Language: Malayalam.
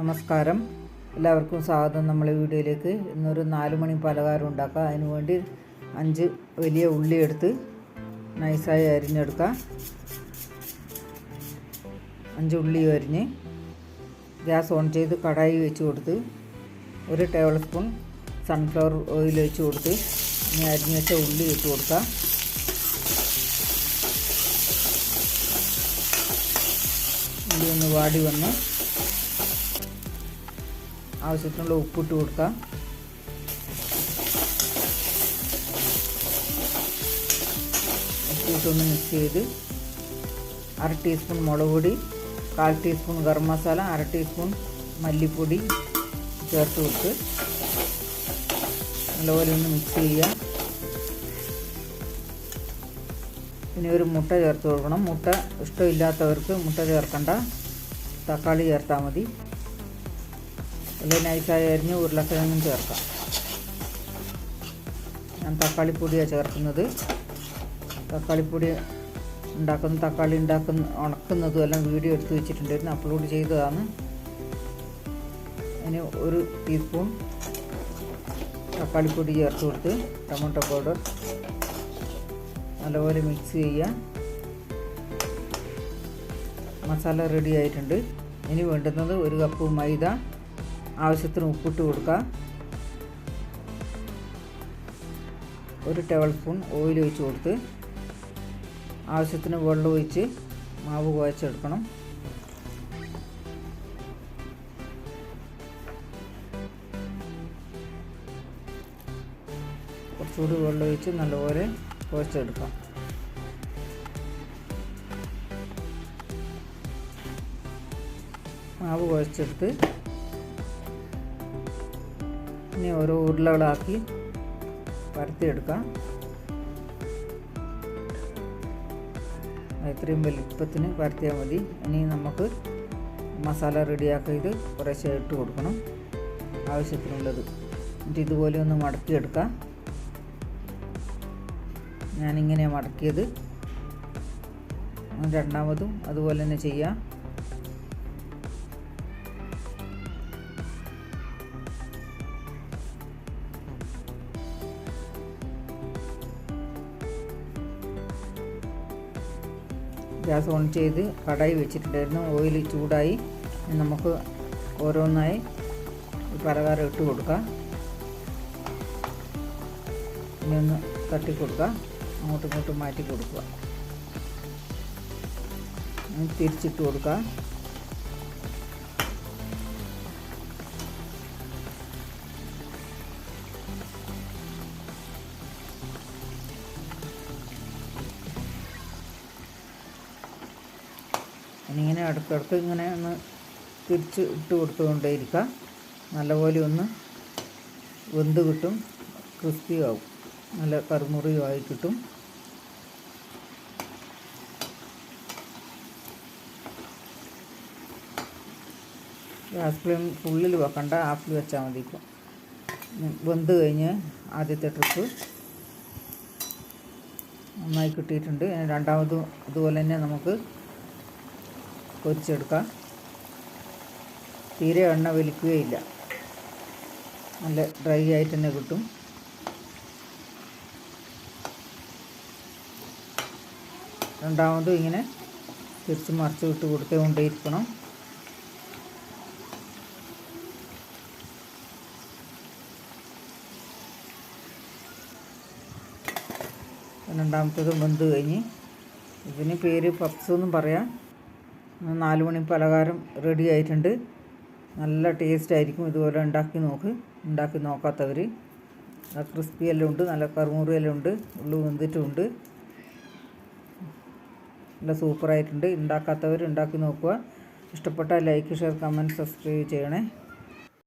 നമസ്കാരം. എല്ലാവർക്കും സ്വാഗതം. നമ്മളെ വീഡിയോയിലേക്ക് ഇന്നൊരു നാല് മണി പലഹാരം ഉണ്ടാക്കാം. അതിന് വേണ്ടി അഞ്ച് വലിയ ഉള്ളി എടുത്ത് നൈസായി അരിഞ്ഞെടുക്കാം. അഞ്ച് ഉള്ളി അരിഞ്ഞ് ഗ്യാസ് ഓൺ ചെയ്ത് കടായി വെച്ച് കൊടുത്ത് ഒരു ടേബിൾ സ്പൂൺ സൺഫ്ലവർ ഓയിൽ വെച്ച് കൊടുത്ത് ഇനി അരിഞ്ഞ് വെച്ച ഉള്ളി വെച്ച് കൊടുക്കാം. ഉള്ളി ഒന്ന് വാടി വന്ന് ആവശ്യത്തിനുള്ള ഉപ്പിട്ട് കൊടുക്കാം. ഉപ്പിട്ടൊന്ന് മിക്സ് ചെയ്ത് അര ടീസ്പൂൺ മുളക് പൊടി കാൽ ടീസ്പൂൺ ഗരം മസാല അര ടീസ്പൂൺ മല്ലിപ്പൊടി ചേർത്ത് കൊടുത്ത് നല്ലപോലെ ഒന്ന് മിക്സ് ചെയ്യുക. പിന്നെ ഒരു മുട്ട ചേർത്ത് കൊടുക്കണം. മുട്ട ഇഷ്ടമില്ലാത്തവർക്ക് മുട്ട ചേർക്കണ്ട. തക്കാളി ചേർത്താൽ മതി. അല്ലെങ്കിൽ നൈസായി അരിഞ്ഞ് ഉരുളക്കിഴങ്ങും ചേർക്കാം. ഞാൻ തക്കാളിപ്പൊടിയാണ് ചേർക്കുന്നത്. തക്കാളിപ്പൊടി ഉണ്ടാക്കുന്ന തക്കാളി ഉണ്ടാക്കുന്ന ഉണക്കുന്നതും എല്ലാം വീഡിയോ എടുത്ത് വെച്ചിട്ടുണ്ടായിരുന്നു. അപ്ലോഡ് ചെയ്തതാണ്. അതിന് ഒരു ടീസ്പൂൺ തക്കാളിപ്പൊടി ചേർത്ത് കൊടുത്ത് ടൊമാറ്റോ പൗഡർ നല്ലപോലെ മിക്സ് ചെയ്യുക മസാല റെഡി ആയിട്ടുണ്ട്. ഇനി വേണ്ടുന്നത് ഒരു കപ്പ് മൈദ ആവശ്യത്തിന് ഉപ്പിട്ട് കൊടുക്കുക. ഒരു ടേബിൾ സ്പൂൺ ഓയിൽ ഒഴിച്ച് കൊടുത്ത് ആവശ്യത്തിന് വെള്ളം ഒഴിച്ച് മാവ് കുഴച്ചെടുക്കണം. കുറച്ചുകൂടി വെള്ളം ഒഴിച്ച് നല്ലപോലെ കുഴച്ചെടുക്കാം. മാവ് കുഴച്ചെടുത്ത് ഇനി ഓരോ ഉരുളകളാക്കി പരത്തിയെടുക്കാം. ഇത്രയും വലിപ്പത്തിന് പരത്തിയാൽ മതി. ഇനി നമുക്ക് മസാല റെഡിയാക്കി ഇത് കുറേശ്ശെ ഇട്ട് കൊടുക്കണം. ആവശ്യത്തിനുള്ളത്. എന്നിട്ട് ഇതുപോലെ ഒന്ന് മടക്കിയെടുക്കാം. ഞാനിങ്ങനെ മടക്കിയത്. രണ്ടാമതും അതുപോലെ തന്നെ ചെയ്യാം. ഗ്യാസ് ഓൺ ചെയ്ത് കടായി വെച്ചിട്ടുണ്ടായിരുന്നു. ഓയിൽ ചൂടായി നമുക്ക് ഓരോന്നായി പലഹാരം ഇട്ട് കൊടുക്കാം. ഇനി ഒന്ന് തട്ടി കൊടുക്കുക അങ്ങോട്ടും ഇങ്ങോട്ടും മാറ്റി കൊടുക്കുക. തിരിച്ചിട്ട് കൊടുക്കുക ഇങ്ങനെ ഇടയ്ക്കിടയ്ക്ക് ഇങ്ങനെ ഒന്ന് തിരിച്ച് ഇട്ട് കൊടുത്തുകൊണ്ടേയിരിക്കുക നല്ലപോലെ ഒന്ന് വെന്ത് കിട്ടും ക്രിസ്പി ആവും നല്ല കറുമുറിയുമായി കിട്ടും ഗ്യാസ് ഫ്ലെയിം ഫുള്ളിൽ വെക്കണ്ട ഹാഫിൽ വെച്ചാൽ മതി ഇപ്പോൾ വെന്ത് കഴിഞ്ഞ് ആദ്യത്തെ ട്രിപ്പ് നന്നായി കിട്ടിയിട്ടുണ്ട്. രണ്ടാമതും അതുപോലെ തന്നെ നമുക്ക് പൊരിച്ചെടുക്കാം തീരെ എണ്ണ വലിക്കുകയില്ല. നല്ല ഡ്രൈ ആയിട്ട് തന്നെ കിട്ടും. രണ്ടാമതും ഇങ്ങനെ തിരിച്ച് മറിച്ച് വിട്ട് കൊടുത്തുകൊണ്ടേയിരിക്കണം. രണ്ടാമത്തേത് വെന്ത് കഴിഞ്ഞ്. ഇതിന് പേര് പപ്സ് എന്നും പറയാം. നാല് മണി പലഹാരം റെഡി ആയിട്ടുണ്ട്. നല്ല ടേസ്റ്റ് ആയിരിക്കും ഇതുപോലെ ഉണ്ടാക്കി നോക്ക്. ഉണ്ടാക്കി നോക്കാത്തവർ ക്രിസ്പി എല്ലാം ഉണ്ട് നല്ല കറുമുറി എല്ലാം ഉണ്ട് ഉള്ളു വെന്തിട്ടുമുണ്ട് നല്ല സൂപ്പറായിട്ടുണ്ട് ഉണ്ടാക്കാത്തവർ ഉണ്ടാക്കി നോക്കുക. ഇഷ്ടപ്പെട്ട ലൈക്ക് ഷെയർ കമന്റ് സബ്സ്ക്രൈബ് ചെയ്യണേ.